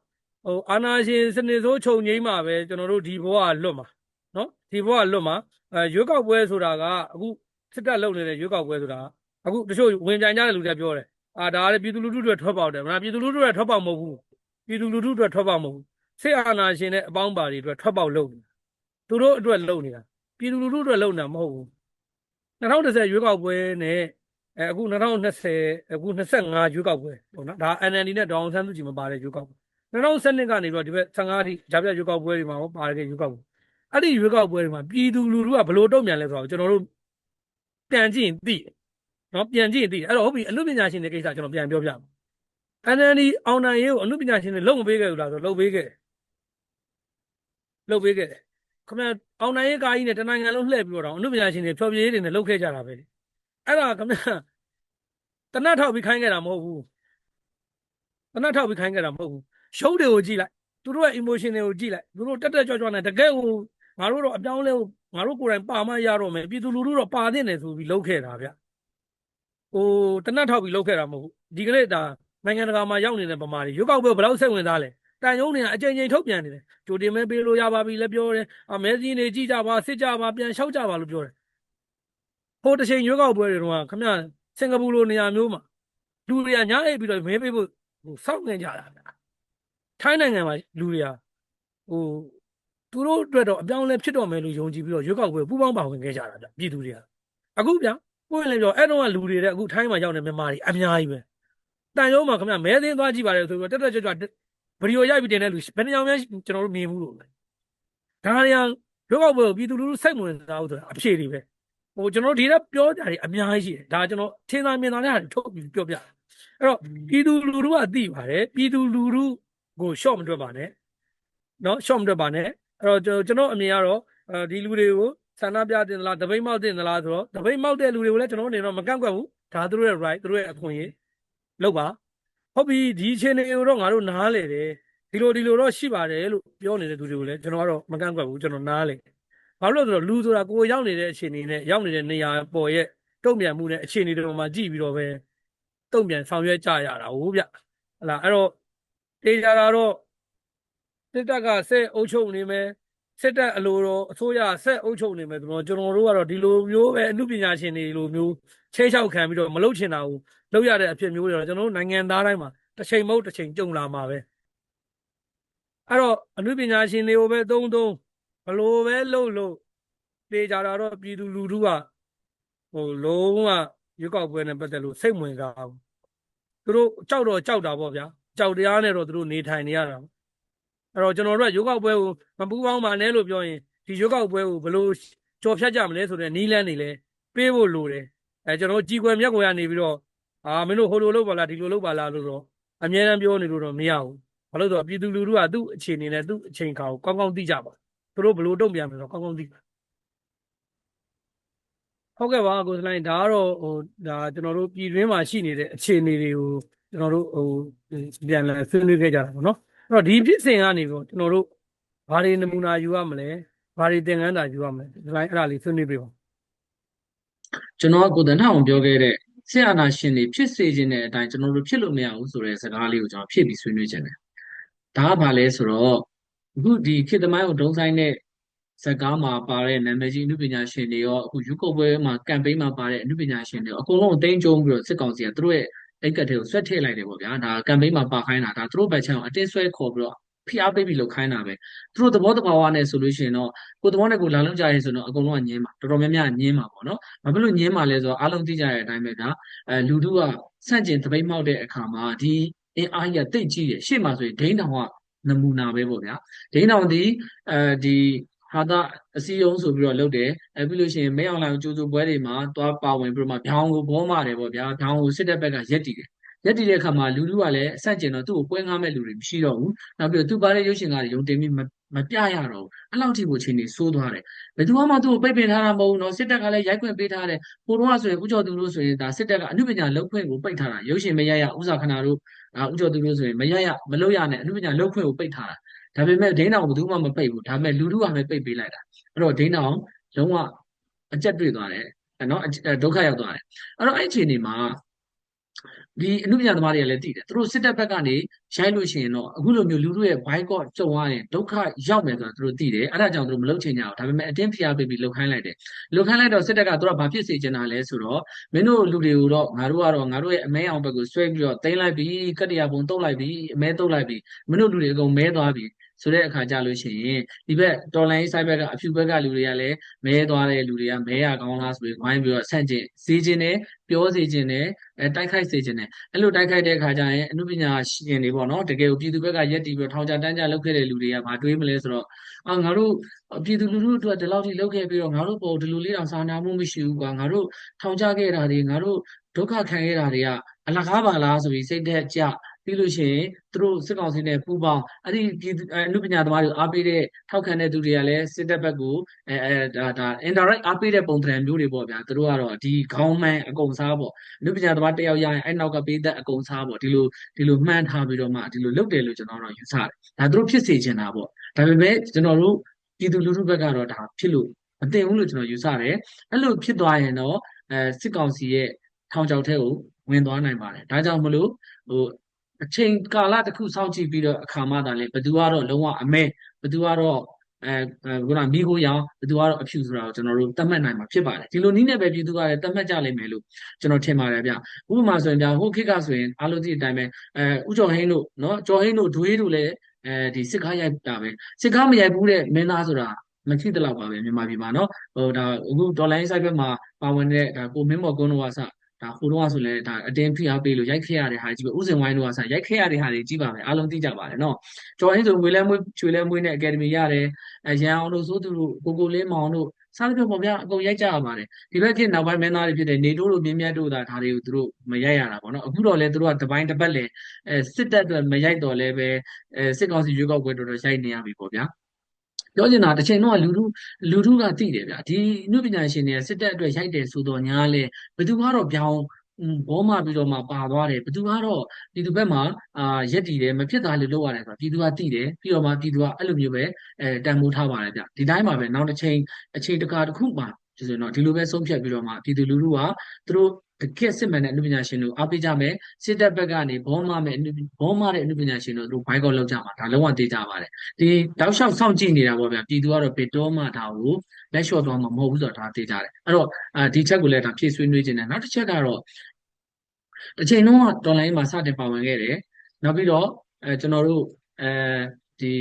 ဟိုအာနာရှင်စနေစိုးခြုံငိမ့်မှာပဲကျွန်တော်တို့ဒီဘဝလွတ်မှာနော်ဒီဘဝလွတ်မှာအဲရွေးကောက်ပွဲဆိုတာကအခုစစ်တပ်လုပ်နေတဲ့ရွေးကောက်ပွဲဆိုတာအခုတချို့ဝင်ကြိုင်ကြတဲ့လူတွေပြောတယ်အာဒါလည်းပြည်သူလူထုတွေထွက်ပေါက်တယ်မလားပြည်သူလူထုတွေထွက်ပေါက်မဟုတ်ဘူးပြည်သူလူထုတွေထွက်ပေါက်မဟုတ်ဘူးစစ်အာဏာရှင်နဲ့အပေါင်းပါတွေအတွက်ထွက်ပေါက်လုပ်နေတာသူတို့အတွက်လုပ်နေတာပြည်သူလူထုအတွက်လုပ်နေတာမဟုတ်ဘူး2010ရွေးကောက်ပွဲနဲ့ အဲအခု2020အခု25ရွေးကောက်ပွဲပေါ့နော်ဒါ NLD နဲ့ဒေါအောင်ဆန်းစုကြည်မပါတဲ့ရွေးကောက်ပွဲ2012ကနေပြီးတော့ဒီဘက်15အထိဂျာပြရွေးကောက်ပွဲတွေမှာဟောပါတဲ့ရွေးကောက်ပွဲအဲ့ဒီရွေးကောက်ပွဲတွေမှာပြည်သူလူထုကဘယ်လိုတုံ့ပြန်လဲဆိုတော့ကျွန်တော်တို့ပြန်ကြည့်ရင်သိတယ်နော်ပြန်ကြည့်ရင်သိတယ်အဲ့တော့ဟုတ်ပြီအမှုပညာရှင်တွေကိစ္စကျွန်တော်ပြန်ပြောပြမယ် NLD အောင်နိုင်ရေးကိုအမှုပညာရှင်တွေလုံမပေးခဲ့ဘူးလားဆိုတော့လုံပေးခဲ့တယ်လုံပေးခဲ့တယ်ခင်ဗျအောင်နိုင်ရေးကာကြီးနဲ့တနိုင်ငံလုံးလှည့်ပြီးတော့အမှုပညာရှင်တွေဖြောပြရေးတွေနဲ့လှုပ်ခဲ့ကြတာပဲလေ အဲ့ဒါခင်ဗျတနတ်ထောက်ပြီးခိုင်းခဲ့တာမဟုတ်ဘူးတနတ်ထောက်ပြီးခိုင်းခဲ့တာမဟုတ်ဘူးရှုံးတွေကိုကြည့်လိုက်သူတို့ရဲ့ emotion တွေကိုကြည့်လိုက်သူတို့တက်တက်ကြွကြွနဲ့တကယ်ကိုငါတို့တော့အပြောင်းလဲကိုငါတို့ကိုယ်တိုင်ပါမရတော့မယ်ပြည်သူလူထုတော့ပါတဲ့နယ်ဆိုပြီးလှုပ်ခဲ့တာဗျဟိုတနတ်ထောက်ပြီးလှုပ်ခဲ့တာမဟုတ်ဘူးဒီကနေ့ဒါနိုင်ငံတကာမှာရောက်နေတဲ့ဗမာတွေရွေးကောက်ပွဲဘယ်လောက်စိတ်ဝင်စားလဲတန်ယုံတွေကအကြိမ်ကြိမ်ထုတ်ပြန်နေတယ်ကြိုတင်မဲပေးလို့ရပါပြီလည်းပြောတယ်အမဲစင်းတွေကြည့်ကြပါစစ်ကြပါပြန်လျှောက်ကြပါလို့ပြောတယ် ဟိုတစ်ချိန်ရွေးကောက်ပွဲတွေတော့ခမရစင်ကာပူလိုနေရာမျိုးမှာလူတွေကညားအိပ်ပြီးတော့မဲပေးဖို့ဟိုစောင့်နေကြတာဗျထိုင်းနိုင်ငံမှာလူတွေကဟိုသူတို့အတွက်တော့အပြောင်းအလဲဖြစ်တော့မယ်လို့ယုံကြည်ပြီးတော့ရွေးကောက်ပွဲပူးပေါင်းပါဝင်ခဲ့ကြတာဗျပြည်သူတွေကအခုဗျပွင့်လည်းပြောအဲ့တော့ကလူတွေတဲ့အခုထိုင်းမှာရောက်နေမြန်မာတွေအများကြီးပဲတန်ရုံးမှာခင်ဗျမဲသိန်းသွားကြည့်ပါလေဆိုပြီးတော့တက်တက်ကြွကြွဗီဒီယိုရိုက်ပြီးတင်တဲ့လူဘယ်နှယောက်များကျွန်တော်တို့မြင်ဘူးလို့လဲဒါတွေကရွေးကောက်ပွဲကိုပြည်သူလူထုစိတ်ဝင်စားဘူးဆိုတာအဖြေတွေပဲ ဟိုကျွန်တော်တို့ဒီကပြောကြတယ်အများကြီးရှိတယ်ဒါကျွန်တော်ထင်သာမြင်သာတဲ့ဟာတွေထုတ်ပြီးပြောပြအဲ့တော့ပြည်သူလူထုကသိပါတယ်ပြည်သူလူထုကိုရှော့မတွက်ပါနဲ့နော်ရှော့မတွက်ပါနဲ့အဲ့တော့ကျွန်တော်အမြင်ကတော့အဲဒီလူတွေကိုဆန္ဒပြတင်သလားတပိတ်မောက်တင်သလားဆိုတော့တပိတ်မောက်တဲ့လူတွေကိုလည်းကျွန်တော်အနေနဲ့မကန့်ကွက်ဘူးဒါသူတို့ရဲ့ right သူတို့ရဲ့အခွင့်အရေးလုပ်ပါဟုတ်ပြီဒီအချိန်တွေကိုတော့ငါတို့နားလေတယ်ဒီလိုဒီလိုတော့ရှိပါတယ်လို့ပြောနေတဲ့သူတွေကိုလည်းကျွန်တော်ကတော့မကန့်ကွက်ဘူးကျွန်တော်နားလေ ဘာလို့လဲဆိုတော့လူဆိုတာကိုယ်ရောက်နေတဲ့အခြေအနေနဲ့ရောက်နေတဲ့နေရာပေါ်ရဲ့တုံ့ပြန်မှုနဲ့အခြေအနေတွေမှာကြည့်ပြီးတော့ပဲတုံ့ပြန်ဆောင်ရွက်ကြရတာဟုတ်ဗျဟလာအဲ့တော့တေးကြတာတော့စစ်တပ်ကဆက်အုပ်ချုပ်နေမယ်စစ်တပ်အလိုတော်အစိုးရဆက်အုပ်ချုပ်နေမယ်ဆိုတော့ကျွန်တော်တို့ကတော့ဒီလိုမျိုးပဲအမှုပညာရှင်တွေလိုမျိုးချဲချောက်ခံပြီးတော့မလုပ်ချင်တာဘူးလုပ်ရတဲ့အဖြစ်မျိုးတွေတော့ကျွန်တော်တို့နိုင်ငံသားတိုင်းမှာတစ်ချိန်မဟုတ်တစ်ချိန်ကြုံလာမှာပဲအဲ့တော့အမှုပညာရှင်တွေကိုပဲသုံးသုံး ဘလို့ပဲလုပ်လို့တေးကြတာတော့ပြည်သူလူထုကဟိုလုံးဝရွေးကောက်ပွဲနဲ့ပတ်သက်လို့စိတ်ဝင်စားဘူးသူတို့ကြောက်တော့ကြောက်တာပေါ့ဗျာကြောက်တရားနဲ့တော့သူတို့နေထိုင်နေရတာအဲ့တော့ကျွန်တော်တို့ကရွေးကောက်ပွဲကိုမပူပေါင်းပါနဲ့လို့ပြောရင်ဒီရွေးကောက်ပွဲကိုဘလို့ကြော်ဖြတ်ကြမလဲဆိုတဲ့နီးလန်းနေလဲပေးဖို့လိုတယ်အဲကျွန်တော်ကြီးကွယ်မြက်ကွယ်ကနေပြီးတော့အာမင်းတို့ဟိုလိုလုပ်ပါလားဒီလိုလုပ်ပါလားလို့တော့အများအားပြောနေလို့တော့မရဘူးဘာလို့ဆိုတော့ပြည်သူလူထုကသူ့အခြေအနေနဲ့သူ့အချိန်ခါကိုကောင်းကောင်းသိကြပါ သူတို့ဘလို့တုံ့ပြန်မလဲဆိုတော့ကောင်းကောင်းသိပါဟုတ်ကဲ့ပါကိုစလိုင်းဒါကတော့ဟိုဒါကျွန်တော်တို့ပြည်တွင်းမှာရှိနေတဲ့အခြေအနေတွေကိုကျွန်တော်တို့ဟိုပြန်လည်ဆွေးနွေးခဲ့ကြတာပေါ့နော်အဲ့တော့ဒီဖြစ်စဉ်ကနေပြီးကျွန်တော်တို့ဘာတွေနမူနာယူရမလဲဘာတွေသင်ခန်းစာယူရမလဲဒီလိုင်းအဲ့ဒါလေးဆွေးနွေးပြပါကျွန်တော်ကကိုယ်တန်းထောင်ပြောခဲ့တဲ့ဆရာနာရှင်တွေဖြစ်စေခြင်းတဲ့အတိုင်းကျွန်တော်တို့ဖြစ်လို့မရဘူးဆိုတဲ့စကားလေးကိုကျွန်တော်ဖြစ်ပြီးဆွေးနွေးခြင်းတယ်ဒါကဘာလဲဆိုတော့ အခုဒီခေတ်သမိုင်းကိုဒုံဆိုင်တဲ့ဇာတ်ကားမှာပါတဲ့နာမည်ကြီးအမှုပညာရှင်တွေရောအခုယူကိုပွဲမှာကမ်ပိန်းမှာပါတဲ့အမှုပညာရှင်တွေရောအကုန်လုံးအသိမ်းကျုံပြီးတော့စစ်ကောင်စီကသူတို့ရဲ့အိတ်ကတ်တွေကိုဆွဲထည့်လိုက်တယ်ပေါ့ဗျာဒါကမ်ပိန်းမှာပါခိုင်းတာဒါသူတို့ဘက်ချမ်းကိုအတင်းဆွဲခေါ်ပြီးတော့ဖိအားပေးပြီးလောက်ခိုင်းတာပဲသူတို့သဘောတဘာဝနဲ့ဆိုလို့ရှိရင်တော့ကိုယ်သဘောနဲ့ကိုယ်လာလုံးကြရဲဆိုတော့အကုန်လုံးကညင်းမှာတော်တော်များများညင်းမှာပေါ့နော်ဘာဖြစ်လို့ညင်းမှာလဲဆိုတော့အားလုံးသိကြတဲ့အတိုင်းပဲကအဲလူတို့ကစန့်ကျင်တပိတ်မှောက်တဲ့အခါမှာဒီအင်အားကြီးကတိတ်ကြီးတယ်ရှေ့မှာဆိုရင်ဒိန်းတောင်က နမူနာပဲပေါ့ဗျာဒိန်းတောင်ဒီအဲဒီဟာသာအစည်းအရုံးဆိုပြီးတော့လုပ်တယ်အဲပြီးလို့ရှိရင်မဲအောင်လိုင်ကျိုးကျိုးပွဲတွေမှာသွားပါဝင်ပြီးတော့မှဗျောင်းကိုဘောမာတယ်ပေါ့ဗျာဗျောင်းကိုစစ်တပ်ဘက်ကရက်တည်တယ်ရက်တည်တဲ့အခါမှာလူလူကလည်းအဆက်ကျင်တော့သူ့ကိုပွဲငားမဲ့လူတွေမရှိတော့ဘူးနောက်ပြီးတော့သူပါတဲ့ရုပ်ရှင်ကားတွေရုံတင်ပြီး မမပြရတော့ဘူးအဲ့လောက်ထိကိုချင်းနေစိုးသွားတယ်ဘယ်သူမှသူ့ကိုပိတ်ပင်ထားတာမဟုတ်ဘူးเนาะစစ်တပ်ကလည်းရိုက်ခွင့်ပေးထားတယ်ကိုတော့ဆိုရင်ဥကြော်သူတို့ဆိုရင်ဒါစစ်တပ်ကအမှုပညာလုပ်ခွင့်ကိုပိတ်ထားတာရုပ်ရှင်မရရဥစားခဏတို့ဥကြော်သူတို့ဆိုရင်မရရမလုပ်ရနဲ့အမှုပညာလုပ်ခွင့်ကိုပိတ်ထားတာဒါပေမဲ့ဒိန်းတောင်ဘယ်သူမှမပိတ်ဘူးဒါပေမဲ့လူလူကပဲပိတ်ပေးလိုက်တာအဲ့တော့ဒိန်းတောင်လုံးဝအကျက်တွေ့သွားတယ်နော်ဒုက္ခရောက်သွားတယ်အဲ့တော့အဲ့အချိန်ဒီမှာ ဒီအနုပညာသမားတွေကလည်းတည်တယ်သူတို့စစ်တပ်ဘက်ကနေရိုက်လို့ရှိရင်တော့အခုလိုမျိုးလူတို့ရဲ့ boycott ကြုံရရင်ဒုက္ခရောက်မယ်ဆိုတာသူတို့တည်တယ်အဲ့ဒါကြောင့်သူတို့မလုပ်ချင်ကြဘူးဒါပေမဲ့အတင်းဖိအားပေးပြီးလုပ်ခိုင်းလိုက်တယ်လုပ်ခိုင်းလိုက်တော့စစ်တပ်ကသူတို့ကဘာဖြစ်စေချင်တာလဲဆိုတော့မင်းတို့လူတွေကိုတော့ငါတို့ကတော့ငါတို့ရဲ့အမဲအောင်ဘက်ကိုဆွဲပြီးတော့တင်းလိုက်ပြီးကတ္တရာပုံတုတ်လိုက်ပြီးအမဲတုတ်လိုက်ပြီးမင်းတို့လူတွေအကုန်မဲသွားပြီးဆိုတဲ့အခါကြလို့ရှိရင်ဒီဘက်တော်လိုင်းဆိုင်ဘက်ကအဖြူဘက်ကလူတွေကလည်းမဲသွားတဲ့လူတွေကမဲရကောင်းလားဆိုပြီးဝိုင်းပြီးတော့ဆန့်ကျင်စေခြင်းနဲ့ပြောစေခြင်းနဲ့အဲတိုက်ခိုက်စေခြင်းနဲ့အဲ့လိုတိုက်ခိုက်တဲ့အခါကျရင်အမှုပညာရှင်တွေပေါ့နော်တကယ်ကိုပြည်သူဘက်ကရက်တီပြီးတော့ထောင်ချတန်းချလုပ်ခဲ့တဲ့လူတွေကဘာတွေးမလဲဆိုတော့အာငါတို့ပြည်သူလူထုအတွက်ဒီလောက်ထိလုပ်ခဲ့ပြီးတော့ငါတို့ပေါ်ဒီလိုလေးတောင်စာနာမှုမရှိဘူးကွာငါတို့ထောင်ချခဲ့တာတွေငါတို့ဒုက္ခခံခဲ့တာတွေကအလကားပါလားဆိုပြီးစိတ်သက်ကြ ပြီးလို့ရှိရင်သူတို့စစ်ကောင်စီနဲ့ပူးပေါင်းအဲ့ဒီပြည်အနုပညာသမားတွေအားပေးတဲ့ထောက်ခံတဲ့သူတွေကလည်းစစ်တပ်ဘက်ကိုအဲအဲဒါဒါ indirect အားပေးတဲ့ပုံသဏ္ဍာန်မျိုးတွေပေါ့ဗျာသူတို့ကတော့ဒီခေါင်းမှန်အကုန်စားပေါ့အနုပညာသမားတယောက်ရရင်အဲ့နောက်ကပေးသက်အကုန်စားပေါ့ဒီလိုဒီလိုမှန်းထားပြီးတော့မှဒီလိုလုပ်တယ်လို့ကျွန်တော်တို့ယူဆတယ်ဒါသူတို့ဖြစ်စေချင်တာပေါ့ဒါပေမဲ့ကျွန်တော်တို့ပြည်သူလူထုဘက်ကတော့ဒါဖြစ်လို့မတင်ဘူးလို့ကျွန်တော်ယူဆတယ်အဲ့လိုဖြစ်သွားရင်တော့အဲစစ်ကောင်စီရဲ့ထောင်ချောက်ထဲကိုဝင်သွားနိုင်ပါတယ်ဒါကြောင့်မလို့ဟို အချိန်ကာလတစ်ခုစောင့်ကြည့်ပြီးတော့အခါမှသာလေဘသူကတော့လုံးဝအမဲဘသူကတော့အဲခုနမိကိုရောင်ဘသူကတော့အဖြူဆိုတာကိုကျွန်တော်တို့သတ်မှတ်နိုင်မှာဖြစ်ပါတယ်ဒီလိုနည်းနဲ့ပဲပြည်သူကလည်းသတ်မှတ်ကြလိမ့်မယ်လို့ကျွန်တော်ထင်ပါတယ်ဗျဥပမာဆိုရင်ဗျဟိုခေတ်ကဆိုရင်အားလုံးဒီအတိုင်းပဲအဲဥကျော်ဟင်းတို့နော်ကျော်ဟင်းတို့ဒွေးတို့လည်းအဲဒီစစ်ကားရိုက်တာပဲစစ်ကားမရိုက်ဘူးတဲ့မင်းသားဆိုတာမရှိတလောက်ပါပဲမြန်မာပြည်မှာနော်ဟိုဒါအခုဒေါ်လာရေးဆိုင်ဘက်မှာပါဝင်တဲ့ဒါကိုမင်းမော်ကုန်းတို့ကဆ ဒါဟိုတော့ဆိုလဲဒါအတင်းဖိအားပေးလို့ရိုက်ခဲ့ရတဲ့ဟာကြီးပဲဥစဉ်ဝိုင်းတို့ကဆက်ရိုက်ခဲ့ရတဲ့ဟာတွေကြီးပါမယ်အားလုံးသိကြပါတယ်နော်ကျော်အင်းဆိုငွေလဲမွေးချွေလဲမွေးနဲ့အကယ်ဒမီရတယ်အရန်အောင်တို့စိုးသူတို့ကိုကိုလေးမောင်တို့စားသဖြင့်ပေါ့ဗျာအကုန်ရိုက်ကြရပါတယ်ဒီဘက်ခေတ်နောက်ပိုင်းမင်းသားတွေဖြစ်တဲ့နေတိုးတို့မြင်းမြတ်တို့ဒါဒါတွေကိုသူတို့မရိုက်ရတာပေါ့နော်အခုတော့လဲသူတို့ကတပိုင်းတစ်ပတ်လဲအဲစစ်တပ်အတွက်မရိုက်တော့လဲပဲအဲစစ်ကောင်စီရွေးကောက်ပွဲတော်တော်ရိုက်နေရပြီပေါ့ဗျာ ပြောချင်တာတစ်ချိန်တော့လူထုလူထုကသိတယ်ဗျာဒီအမှုပညာရှင်တွေကစစ်တပ်အတွက်ရိုက်တယ်ဆိုတော့ညာလဲဘယ်သူကတော့ပြောင်းဘောမပြီးတော့မှပါသွားတယ်ဘသူကတော့ပြည်သူဘက်မှာအာရက်တည်တယ်မဖြစ်တာလို့လုပ်ရတယ်ဆိုတော့ပြည်သူကသိတယ်ပြီးတော့မှပြည်သူကအဲ့လိုမျိုးပဲအဲတန်ဖိုးထားပါတယ်ဗျဒီတိုင်းမှာပဲနောက်တစ်ချိန်အချိန်တကာတစ်ခုမှဆိုရင်တော့ဒီလိုပဲဆုံးဖြတ်ပြီးတော့မှပြည်သူလူထုကသူတို့ တကယ်စစ်မှန်တဲ့အနုပညာရှင်တို့အားပေးကြမယ်စစ်တပ်ဘက်ကနေဘောမမဲ့ဘောမတဲ့အနုပညာရှင်တို့သူဘိုက်ကောက်လောက်ကြမှာဒါလုံးဝသိကြပါတယ်ဒီတောက်လျှောက်စောင့်ကြည့်နေတာပေါ့ဗျာပြည်သူကတော့ဘယ်တော့မှဒါကိုလက်လျှော့သွားမှာမဟုတ်ဘူးဆိုတော့ဒါသိကြတယ်အဲ့တော့ဒီချက်ကိုလည်းဒါဖြည့်ဆွေးနွေးခြင်းနဲ့နောက်တစ်ချက်ကတော့တစ်ချိန်လုံးကတော်လိုင်းမှာစတင်ပါဝင်ခဲ့တယ်နောက်ပြီးတော့အဲကျွန်တော်တို့အဲဒီ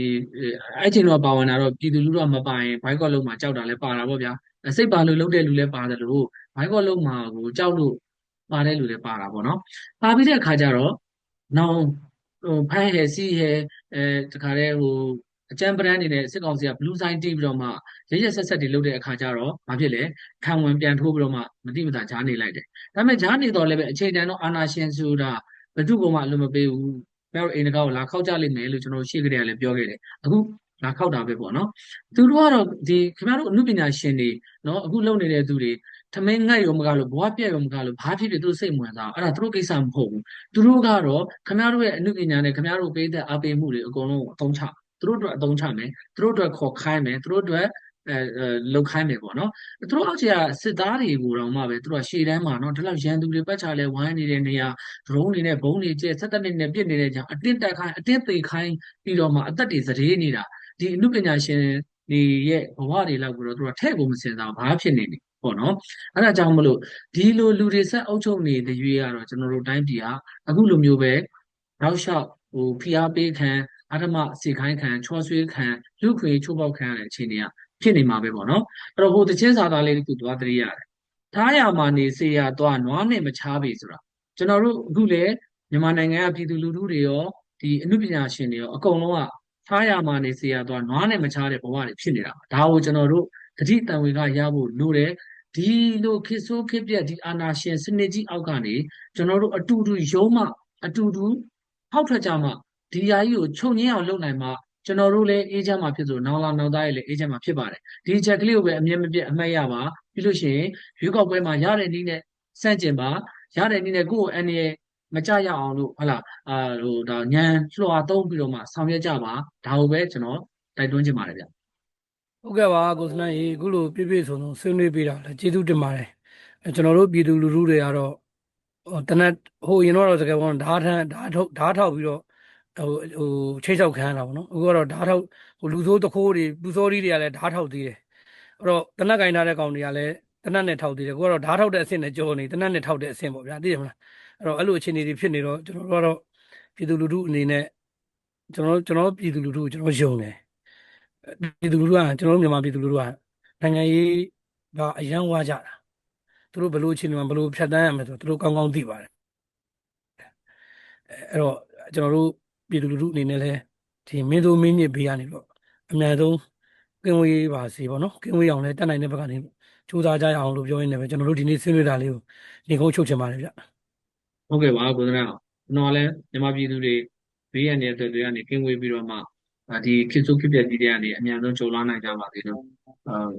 အဲ့ချိန်တော့ပါဝင်တာတော့ပြည်သူလူထုကမပါရင်ဘိုက်ကော့လုံးမှာကြောက်တာလည်းပါတာပေါ့ဗျာစိတ်ပါလို့လုပ်တဲ့လူလည်းပါတယ်လို့ဘိုက်ကော့လုံးမှာကိုကြောက်လို့ ပါတဲ့လူလည်းပါတာပေါ့နော်ပါပြီးတဲ့အခါကျတော့နောက်ဟိုဖိုင်ဟဲစီဟဲအဲတခါတည်းဟိုအကျန်းပရန်နေနဲ့စစ်ကောင်စီက blue sign တီးပြီးတော့မှရရဆက်ဆက်တွေလုပ်တဲ့အခါကျတော့ဘာဖြစ်လဲခံဝင်ပြန်ထိုးပြီးတော့မှမတိမတာဂျားနေလိုက်တယ်ဒါပေမဲ့ဂျားနေတော့လည်းပဲအခြေတန်တော့အာနာရှင်ဆိုတာဘယ်သူကမှအလုံးမပေးဘူးဘယ်အိမ်တကာကိုလာခောက်ကြလိမ့်မယ်လို့ကျွန်တော်ရှေ့ကတည်းကလည်းပြောခဲ့တယ်အခုလာခောက်တာပဲပေါ့နော်သူတို့ကတော့ဒီခင်ဗျားတို့အမှုပညာရှင်တွေနော်အခုလုပ်နေတဲ့သူတွေ ထမင်းငတ်ရုံမကလို့ဘဝပြက်ရုံမကလို့ဘာဖြစ်ဖြစ်သူတို့စိတ်ဝင်စားအဲ့ဒါသူတို့ကိစ္စမဟုတ်ဘူးသူတို့ကတော့ခင်ဗျားတို့ရဲ့အမှုပညာနဲ့ခင်ဗျားတို့ပေးတဲ့အားပေးမှုတွေအကုန်လုံးအသုံးချသူတို့အတွက်အသုံးချမယ်သူတို့အတွက်ခေါ်ခိုင်းမယ်သူတို့အတွက်အဲလှုပ်ခိုင်းမယ်ပေါ့နော်သူတို့အောက်ခြေကစစ်သားတွေကိုတော့မှပဲသူတို့ကရှေ့တန်းမှာနော်ဒီလောက်ရန်သူတွေပတ်ချလဲဝိုင်းနေတဲ့နေရာဒရုန်းတွေနဲ့ဘုံတွေကျဲဆက်တက်နေနဲ့ပြစ်နေတဲ့ကြောင်အတင်းတက်ခိုင်းအတင်းသိခိုင်းပြီးတော့မှအသက်တွေစရေနေတာဒီအမှုပညာရှင်တွေရဲ့ဘဝတွေလောက်ကိုတော့သူတို့ကထဲ့ကုန်မစင်စားဘာဖြစ်နေနေ ပေါ့နော်အဲ့ဒါကြောင့်မလို့ဒီလိုလူတွေဆက်အုပ်ချုပ်နေတဲ့ရွေးကတော့ကျွန်တော်တို့တိုင်းပြည်ဟာအခုလိုမျိုးပဲနောက်လျှောက်ဟိုဖိအားပေးခံအဓမ္မစေခိုင်းခံချောဆွေးခံလူခွေချိုးပေါက်ခံရတဲ့အခြေအနေကဖြစ်နေမှာပဲပေါ့နော်အဲ့တော့ဟိုတချင်းစာသားလေးတစ်ခုသွားတရိရတယ်ထားရမှာနေစေရသွားနွားနဲ့မချားပေဆိုတာကျွန်တော်တို့အခုလေမြန်မာနိုင်ငံကပြည်သူလူထုတွေရောဒီအမှုပညာရှင်တွေရောအကုန်လုံးကထားရမှာနေစေရသွားနွားနဲ့မချားတဲ့ဘဝတွေဖြစ်နေတာပါဒါကိုကျွန်တော်တို့တတိတံဝေကရဖို့လိုတယ် ဒီလိုခေတ်ဆိုးခေတ်ပြက်ဒီအာနာရှင်စနစ်ကြီးအောက်ကနေကျွန်တော်တို့အတူတူယုံမှအတူတူဖောက်ထွက်ကြမှဒီຢာကြီးကိုချုပ်ငင်းအောင်လုပ်နိုင်မှကျွန်တော်တို့လည်းအေးချမ်းမှာဖြစ်ဆိုနောင်လာနောင်သားရဲ့လည်းအေးချမ်းမှာဖြစ်ပါတယ်ဒီချက်ကလေးကိုပဲအမြဲမပြတ်အမှတ်ရပါပြီးလို့ရှိရင်ရွေးကောက်ပွဲမှာရတဲ့နည်းနဲ့စန့်ကျင်ပါရတဲ့နည်းနဲ့ကိုယ့်ကိုအန်ရမကြရအောင်လို့ဟလာအာဟိုဒါညံလွှာသုံးပြီးတော့မှဆောင်ရွက်ကြပါဒါကိုပဲကျွန်တော်တိုက်တွန်းချင်ပါတယ်ဗျ ဟုတ်ကဲ့ပါကိုစနန်းကြီးအခုလိုပြည့်ပြည့်စုံစုံဆွေးနွေးပေးတာလည်းကျေးဇူးတင်ပါတယ်အဲကျွန်တော်တို့ပြည်သူလူထုတွေကတော့ဟိုတနက်ဟိုရင်တော့စကားပေါ်ဓာတ်ထန်းဓာတ်ထုတ်ဓာတ်ထောက်ပြီးတော့ဟိုဟိုချိတ်ချောက်ခံရတာပေါ့နော်အခုကတော့ဓာတ်ထောက်ဟိုလူဆိုးတခိုးတွေပူစောရီတွေကလည်းဓာတ်ထောက်သေးတယ်အဲ့တော့တနက်ကင်ထားတဲ့ကောင်တွေကလည်းတနက်နဲ့ထောက်သေးတယ်ကိုကတော့ဓာတ်ထောက်တဲ့အဆင့်နဲ့ကြောနေတနက်နဲ့ထောက်တဲ့အဆင့်ပေါ့ဗျာသိတယ်မလားအဲ့တော့အဲ့လိုအခြေအနေတွေဖြစ်နေတော့ကျွန်တော်တို့ကတော့ပြည်သူလူထုအနေနဲ့ကျွန်တော်ကျွန်တော်ပြည်သူလူထုကိုကျွန်တော်ယုံတယ် ပြည်သူလူထုကကျွန်တော်တို့မြန်မာပြည်သူလူထုကနိုင်ငံရေးကအယံဝါကြတာသူတို့ဘယ်လိုအခြေအနေမှာဘယ်လိုဖြတ်တန်းရမလဲဆိုတော့သူတို့ကောင်းကောင်းသိပါတယ်အဲအဲ့တော့ကျွန်တော်တို့ပြည်သူလူထုအနေနဲ့လည်းဒီမင်းတို့မင်းမြစ်ဘေးကနေတော့အများဆုံးကင်းဝေးပါစေပေါ့နော်ကင်းဝေးအောင်လည်းတက်နိုင်တဲ့ဘက်ကနေစူးစမ်းကြရအောင်လို့ပြောရင်းနဲ့ပဲကျွန်တော်တို့ဒီနေ့ဆွေးနွေးတာလေးကိုညီကုန်းချုပ်ချင်ပါတယ်ဗျဟုတ်ကဲ့ပါကိုသနာကျွန်တော်လည်းမြန်မာပြည်သူတွေဘေးရန်တဲ့အတွက်တွေကနေကင်းဝေးပြီးတော့မှအာ ဒီခေတ်ဆိုးခေတ်ပြက်ကြီးတွေကနေအများဆုံးကြုံလာနိုင်ကြပါသေးလို့အာ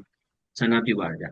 ဆန္ဒပြုပါတယ်ဗျ